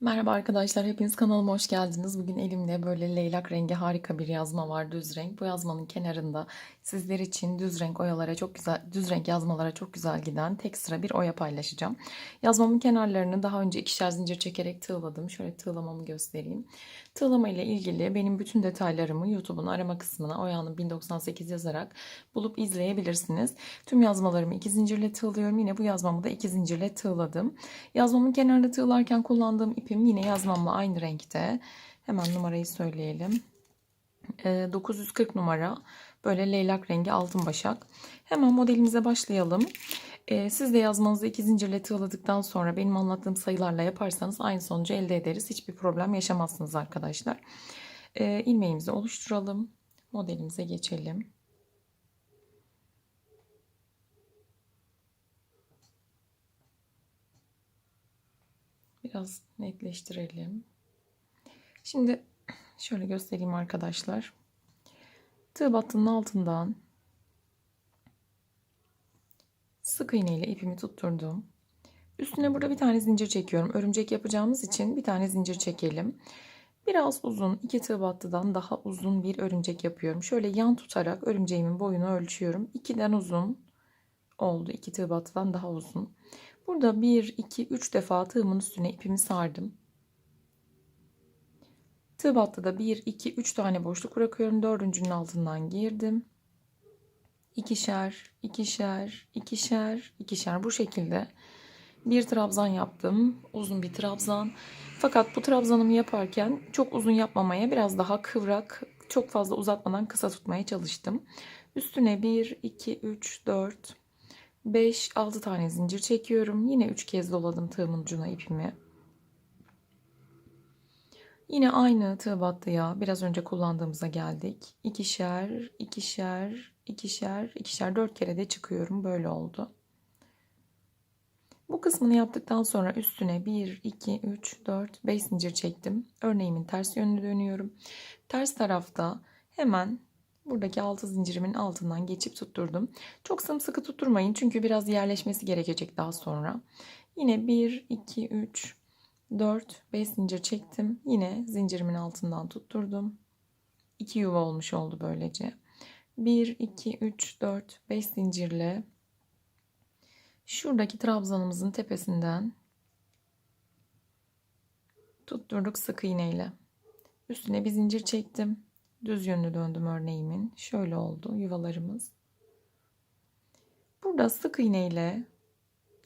Merhaba arkadaşlar, hepiniz kanalıma hoş geldiniz. Bugün elimde böyle leylak rengi harika bir yazma var, düz renk. Bu yazmanın kenarında sizler için düz renk oyalara çok güzel, düz renk yazmalara çok güzel giden tek sıra bir oya paylaşacağım. Yazmamın kenarlarını daha önce ikişer zincir çekerek tığladım. Şöyle tığlamamı göstereyim. Tığlama ile ilgili benim bütün detaylarımı YouTube'un arama kısmına Oya'nın 1098 yazarak bulup izleyebilirsiniz. Tüm yazmalarımı iki zincirle tığlıyorum. Yine bu yazmamı da iki zincirle tığladım. Yazmamın kenarında tığlarken kullandığım ipim yine yazmamla aynı renkte. Hemen numarayı söyleyelim. Ee, 940 numara. Böyle leylak rengi altın başak. Hemen modelimize başlayalım. Ee, siz de yazmanızı iki zincirle tığladıktan sonra benim anlattığım sayılarla yaparsanız aynı sonucu elde ederiz. Hiçbir problem yaşamazsınız arkadaşlar. Ee, ilmeğimizi oluşturalım. Modelimize geçelim. Biraz netleştirelim. Şimdi şöyle göstereyim arkadaşlar. Tığ battının altından sık iğne ile ipimi tutturdum. Üstüne burada bir tane zincir çekiyorum. Örümcek yapacağımız için bir tane zincir çekelim. Biraz uzun, iki tığ battıdan daha uzun bir örümcek yapıyorum. Şöyle yan tutarak örümceğimin boyunu ölçüyorum. İkiden uzun oldu. İki tığ battıdan daha uzun. Burada 1, 2, 3 defa tığımın üstüne ipimi sardım. Tığ battıda 1, 2, 3 tane boşluk bırakıyorum. Dördüncünün altından girdim. İkişer, ikişer, ikişer, ikişer bu şekilde bir trabzan yaptım. Uzun bir trabzan. Fakat bu trabzanımı yaparken çok uzun yapmamaya biraz daha kıvrak, çok fazla uzatmadan kısa tutmaya çalıştım. Üstüne 1, 2, 3, 4, 5, 6 tane zincir çekiyorum. Yine 3 kez doladım tığımın ucuna ipimi. Yine aynı tığ battıya biraz önce kullandığımıza geldik. İkişer, ikişer, ikişer, ikişer, dört kere de çıkıyorum. Böyle oldu. Bu kısmını yaptıktan sonra üstüne 1, 2, 3, 4, 5 zincir çektim. Örneğimin ters yönünü dönüyorum. Ters tarafta hemen buradaki 6 zincirimin altından geçip tutturdum. Çok sımsıkı tutturmayın çünkü biraz yerleşmesi gerekecek daha sonra. Yine 1, 2, 3, 4, 5 zincir çektim. Yine zincirimin altından tutturdum. 2 yuva olmuş oldu böylece. 1, 2, 3, 4, 5 zincirle şuradaki trabzanımızın tepesinden tutturduk sık iğneyle. Üstüne bir zincir çektim. Düz yönlü döndüm örneğimin. Şöyle oldu yuvalarımız. Burada sık iğneyle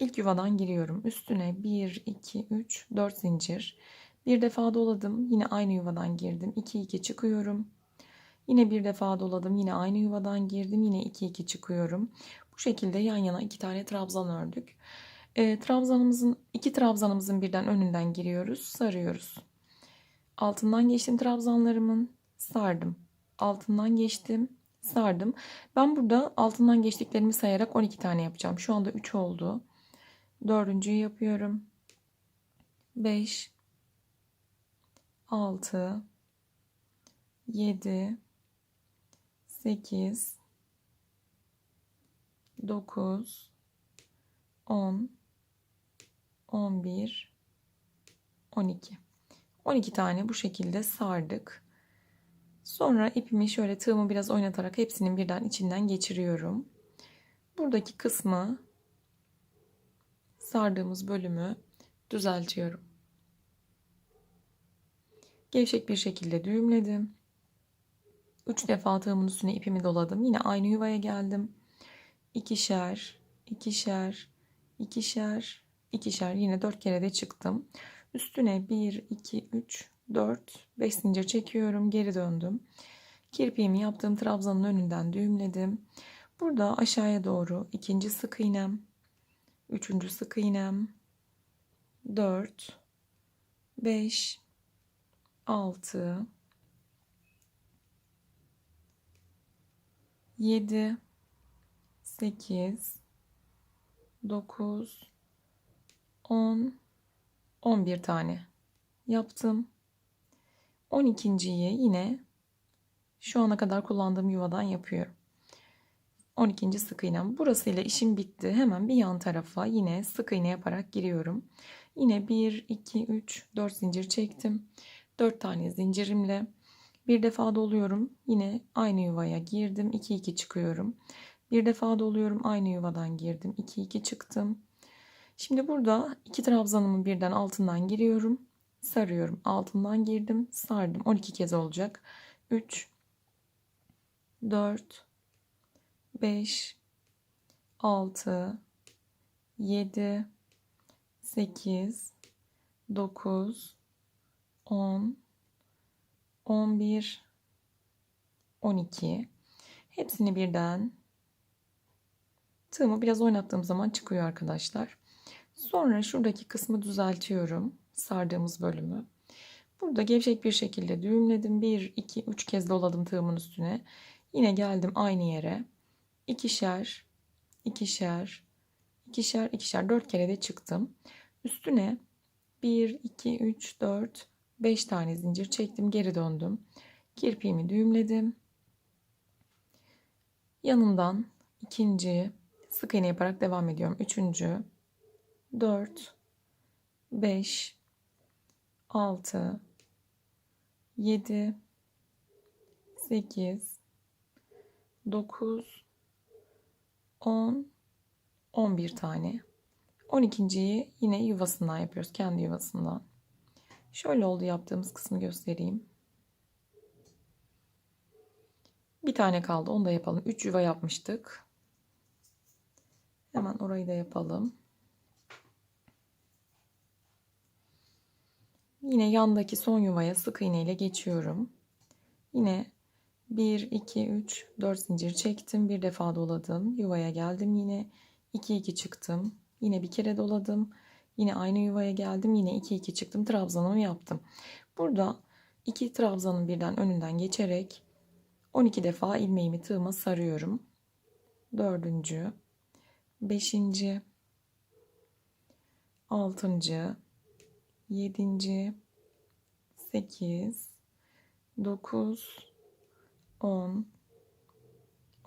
ilk yuvadan giriyorum. Üstüne 1, 2, 3, 4 zincir. Bir defa doladım. Yine aynı yuvadan girdim. 2, 2 çıkıyorum. Yine bir defa doladım. Yine aynı yuvadan girdim. Yine 2, 2 çıkıyorum. Bu şekilde yan yana iki tane trabzan ördük. E, trabzanımızın iki trabzanımızın birden önünden giriyoruz. Sarıyoruz. Altından geçtim trabzanlarımın sardım. Altından geçtim, sardım. Ben burada altından geçtiklerimi sayarak 12 tane yapacağım. Şu anda 3 oldu. Dördüncüyü yapıyorum. 5 6 7 8 9 10 11 12 12 tane bu şekilde sardık. Sonra ipimi şöyle tığımı biraz oynatarak hepsinin birden içinden geçiriyorum. Buradaki kısmı sardığımız bölümü düzeltiyorum. Gevşek bir şekilde düğümledim. 3 defa tığımın üstüne ipimi doladım. Yine aynı yuvaya geldim. İkişer, ikişer, ikişer, ikişer yine 4 kere de çıktım. Üstüne 1, 2, 3, 4, 5 zincir çekiyorum. Geri döndüm. Kirpiğimi yaptığım trabzanın önünden düğümledim. Burada aşağıya doğru ikinci sık iğnem, üçüncü sık iğnem, 4, 5, 6, 7, 8, 9, 10, 11 tane yaptım. 12.yi yine şu ana kadar kullandığım yuvadan yapıyorum. 12. sık iğnem. Burasıyla işim bitti. Hemen bir yan tarafa yine sık iğne yaparak giriyorum. Yine 1, 2, 3, 4 zincir çektim. 4 tane zincirimle bir defa doluyorum. Yine aynı yuvaya girdim. 2, 2 çıkıyorum. Bir defa doluyorum. Aynı yuvadan girdim. 2, 2 çıktım. Şimdi burada iki trabzanımın birden altından giriyorum. Sarıyorum. Altından girdim. Sardım. 12 kez olacak. 3, 4, 5, 6, 7, 8, 9, 10, 11, 12. Hepsini birden tığımı biraz oynattığım zaman çıkıyor arkadaşlar. Sonra şuradaki kısmı düzeltiyorum. Sardığımız bölümü. Burada gevşek bir şekilde düğümledim. 1, 2, 3 kez doladım tığımın üstüne. Yine geldim aynı yere. İkişer, ikişer, ikişer, ikişer, dört kere de çıktım. Üstüne 1, 2, 3, 4, 5 tane zincir çektim. Geri döndüm. Kirpiğimi düğümledim. Yanından ikinci sık iğne yaparak devam ediyorum. Üçüncü, 4, 5, 6, 7, 8, 9, 10, 11 tane. 12.yi yine yuvasından yapıyoruz. Kendi yuvasından. Şöyle oldu yaptığımız kısmı göstereyim. Bir tane kaldı. Onu da yapalım. 3 yuva yapmıştık. Hemen orayı da yapalım. Yine yandaki son yuvaya sık iğne ile geçiyorum. Yine 1, 2, 3, 4 zincir çektim. Bir defa doladım. Yuvaya geldim yine. 2, 2 çıktım. Yine bir kere doladım. Yine aynı yuvaya geldim. Yine 2, 2 çıktım. Trabzanımı yaptım. Burada iki trabzanın birden önünden geçerek 12 defa ilmeğimi tığıma sarıyorum. Dördüncü, beşinci, altıncı, yedinci, sekiz, dokuz, on,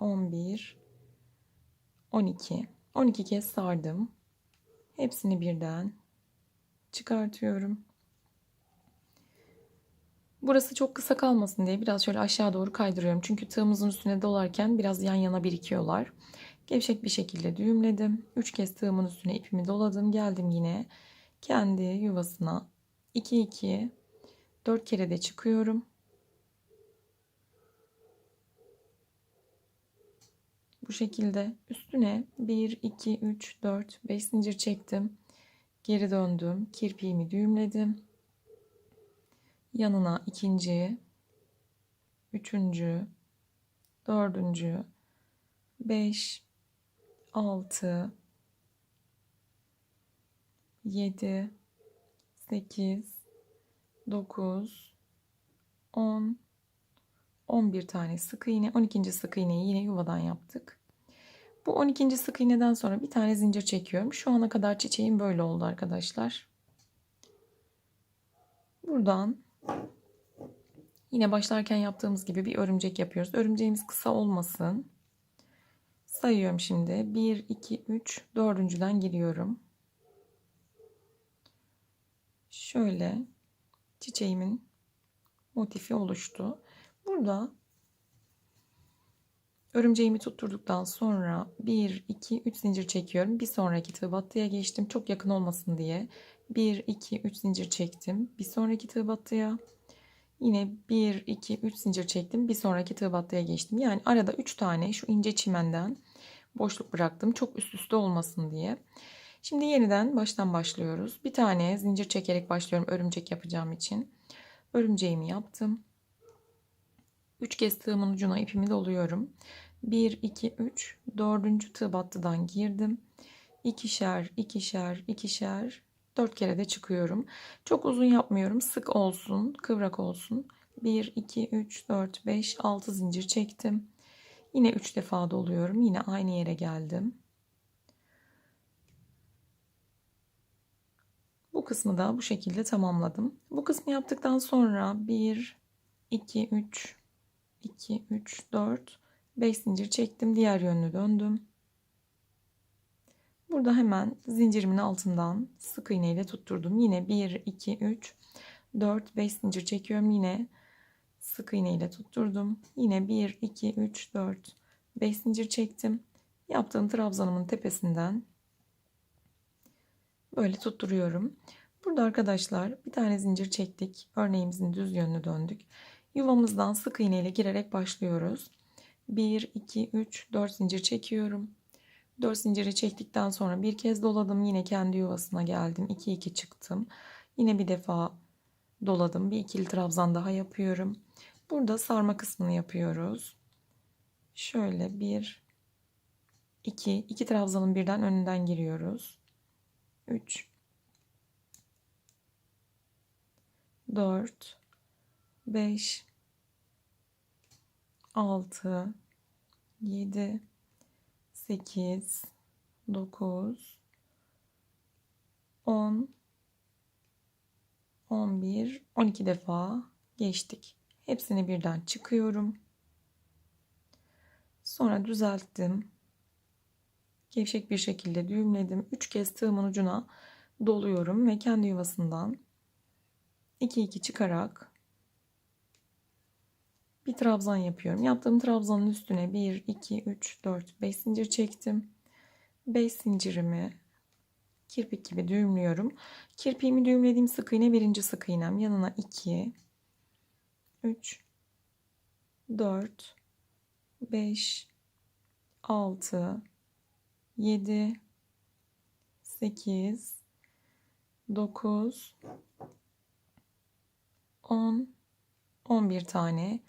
on bir, on iki. On iki kez sardım. Hepsini birden çıkartıyorum. Burası çok kısa kalmasın diye biraz şöyle aşağı doğru kaydırıyorum. Çünkü tığımızın üstüne dolarken biraz yan yana birikiyorlar. Gevşek bir şekilde düğümledim. 3 kez tığımın üstüne ipimi doladım. Geldim yine kendi yuvasına 2 2 4 kere de çıkıyorum. Bu şekilde üstüne 1 2 3 4 5 zincir çektim. Geri döndüm. Kirpiğimi düğümledim yanına ikinci, üçüncü, dördüncü, beş, altı, yedi, sekiz, dokuz, on, on bir tane sık iğne. On ikinci sık iğneyi yine yuvadan yaptık. Bu 12. sık iğneden sonra bir tane zincir çekiyorum. Şu ana kadar çiçeğim böyle oldu arkadaşlar. Buradan Yine başlarken yaptığımız gibi bir örümcek yapıyoruz. Örümceğimiz kısa olmasın. Sayıyorum şimdi. 1, 2, 3, dördüncüden giriyorum. Şöyle çiçeğimin motifi oluştu. Burada örümceğimi tutturduktan sonra 1, 2, 3 zincir çekiyorum. Bir sonraki tığ battıya geçtim. Çok yakın olmasın diye. 1, 2, 3 zincir çektim. Bir sonraki tığ battıya. Yine 1, 2, 3 zincir çektim. Bir sonraki tığ battıya geçtim. Yani arada 3 tane şu ince çimenden boşluk bıraktım. Çok üst üste olmasın diye. Şimdi yeniden baştan başlıyoruz. Bir tane zincir çekerek başlıyorum örümcek yapacağım için. Örümceğimi yaptım. 3 kez tığımın ucuna ipimi doluyorum. 1, 2, 3, 4. tığ battıdan girdim. İkişer, ikişer, ikişer, 4 kere de çıkıyorum. Çok uzun yapmıyorum. Sık olsun, kıvrak olsun. 1, 2, 3, 4, 5, 6 zincir çektim. Yine 3 defa doluyorum. Yine aynı yere geldim. Bu kısmı da bu şekilde tamamladım. Bu kısmı yaptıktan sonra 1, 2, 3, 2, 3, 4, 5 zincir çektim. Diğer yönlü döndüm. Burada hemen zincirimin altından sık iğne ile tutturdum. Yine 1, 2, 3, 4, 5 zincir çekiyorum. Yine sık iğne ile tutturdum. Yine 1, 2, 3, 4, 5 zincir çektim. Yaptığım trabzanımın tepesinden böyle tutturuyorum. Burada arkadaşlar bir tane zincir çektik. Örneğimizin düz yönünü döndük. Yuvamızdan sık iğne ile girerek başlıyoruz. 1, 2, 3, 4 zincir çekiyorum. 4 zinciri çektikten sonra bir kez doladım. Yine kendi yuvasına geldim. 2, 2 çıktım. Yine bir defa doladım. Bir ikili trabzan daha yapıyorum. Burada sarma kısmını yapıyoruz. Şöyle bir, iki, iki trabzanın birden önünden giriyoruz. 3 4 5 6 7 8 9 10 11 12 defa geçtik. Hepsini birden çıkıyorum. Sonra düzelttim. Gevşek bir şekilde düğümledim. 3 kez tığımın ucuna doluyorum ve kendi yuvasından 2 2 çıkarak bir trabzan yapıyorum. Yaptığım trabzanın üstüne 1 2 3 4 5 zincir çektim. 5 zincirimi kirpik gibi düğümlüyorum. Kirpiğimi düğümlediğim sık iğne birinci sık iğnem. Yanına 2 3 4 5 6 7 8 9 10 11 tane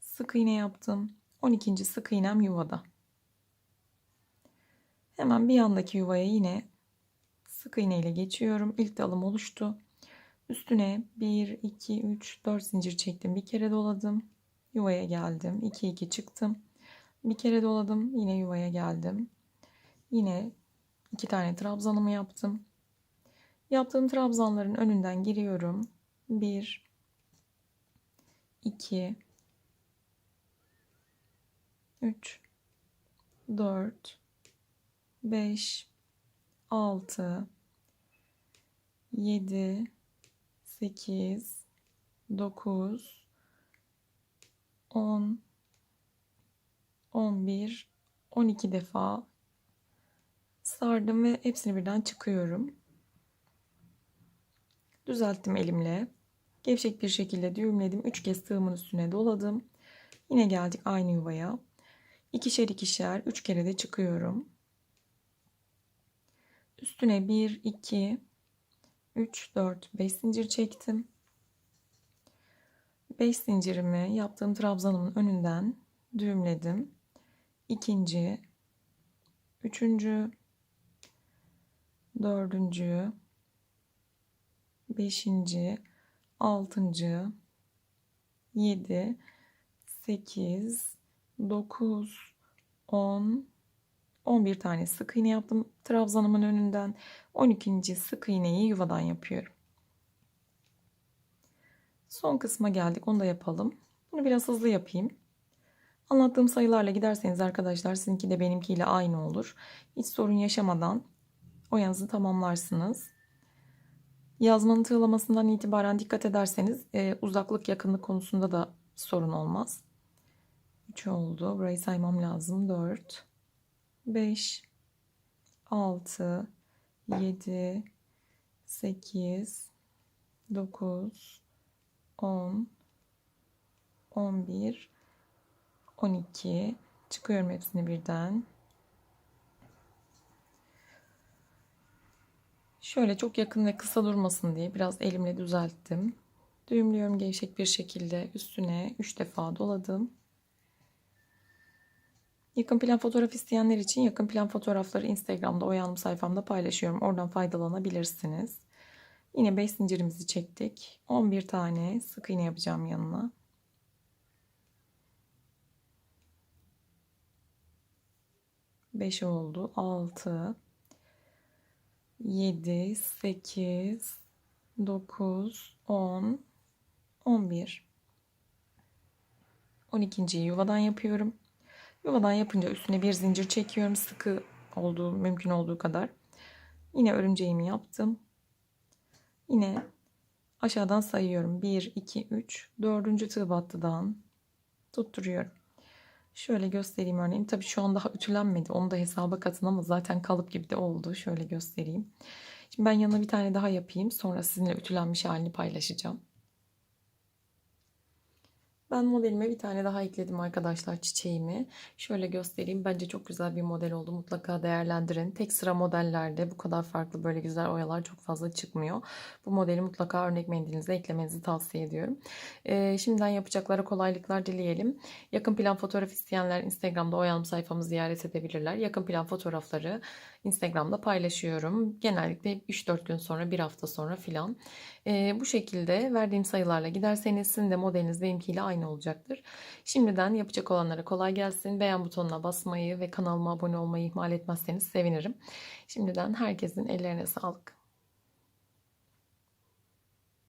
sık iğne yaptım. 12. sık iğnem yuvada. Hemen bir yandaki yuvaya yine sık iğne ile geçiyorum. İlk dalım oluştu. Üstüne 1 2 3 4 zincir çektim. Bir kere doladım. Yuvaya geldim. 2 2 çıktım. Bir kere doladım. Yine yuvaya geldim. Yine iki tane trabzanımı yaptım. Yaptığım trabzanların önünden giriyorum. 1 2 3 4 5 6 7 8 9 10 11 12 defa sardım ve hepsini birden çıkıyorum. Düzelttim elimle. Gevşek bir şekilde düğümledim. 3 kez tığımın üstüne doladım. Yine geldik aynı yuvaya. İkişer ikişer 3 kere de çıkıyorum. Üstüne 1 2 3 4 5 zincir çektim. 5 zincirimi yaptığım trabzanımın önünden düğümledim. İkinci, üçüncü, dördüncü, beşinci, altıncı, yedi, sekiz, dokuz, on, on bir tane sık iğne yaptım trabzanımın önünden. On ikinci sık iğneyi yuvadan yapıyorum. Son kısma geldik. Onu da yapalım. Bunu biraz hızlı yapayım. Anlattığım sayılarla giderseniz arkadaşlar sizinki de benimkiyle aynı olur. Hiç sorun yaşamadan oyanızı tamamlarsınız. Yazmanın tığlamasından itibaren dikkat ederseniz e, uzaklık yakınlık konusunda da sorun olmaz. 3 oldu. Burayı saymam lazım. 4 5 6 7 8 9 10 11 12 çıkıyorum hepsini birden. Şöyle çok yakın ve kısa durmasın diye biraz elimle düzelttim. Düğümlüyorum gevşek bir şekilde üstüne 3 defa doladım. Yakın plan fotoğraf isteyenler için yakın plan fotoğrafları Instagram'da Oyanım sayfamda paylaşıyorum. Oradan faydalanabilirsiniz. Yine 5 zincirimizi çektik. 11 tane sık iğne yapacağım yanına. 5 oldu. 6 7 8 9 10 11 12. yuvadan yapıyorum. Yuvadan yapınca üstüne bir zincir çekiyorum. Sıkı olduğu mümkün olduğu kadar. Yine örümceğimi yaptım. Yine aşağıdan sayıyorum. 1, 2, 3, 4. tığ battıdan tutturuyorum. Şöyle göstereyim örneğin. Tabii şu an daha ütülenmedi. Onu da hesaba katın ama zaten kalıp gibi de oldu. Şöyle göstereyim. Şimdi ben yanına bir tane daha yapayım. Sonra sizinle ütülenmiş halini paylaşacağım. Ben modelime bir tane daha ekledim arkadaşlar çiçeğimi. Şöyle göstereyim. Bence çok güzel bir model oldu. Mutlaka değerlendirin. Tek sıra modellerde bu kadar farklı böyle güzel oyalar çok fazla çıkmıyor. Bu modeli mutlaka örnek mendilinize eklemenizi tavsiye ediyorum. Ee, şimdiden yapacaklara kolaylıklar dileyelim. Yakın plan fotoğraf isteyenler Instagram'da oyanım sayfamı ziyaret edebilirler. Yakın plan fotoğrafları Instagram'da paylaşıyorum. Genellikle 3-4 gün sonra, bir hafta sonra filan. Ee, bu şekilde verdiğim sayılarla giderseniz sizin de modeliniz benimkiyle aynı olacaktır. Şimdiden yapacak olanlara kolay gelsin. Beğen butonuna basmayı ve kanalıma abone olmayı ihmal etmezseniz sevinirim. Şimdiden herkesin ellerine sağlık.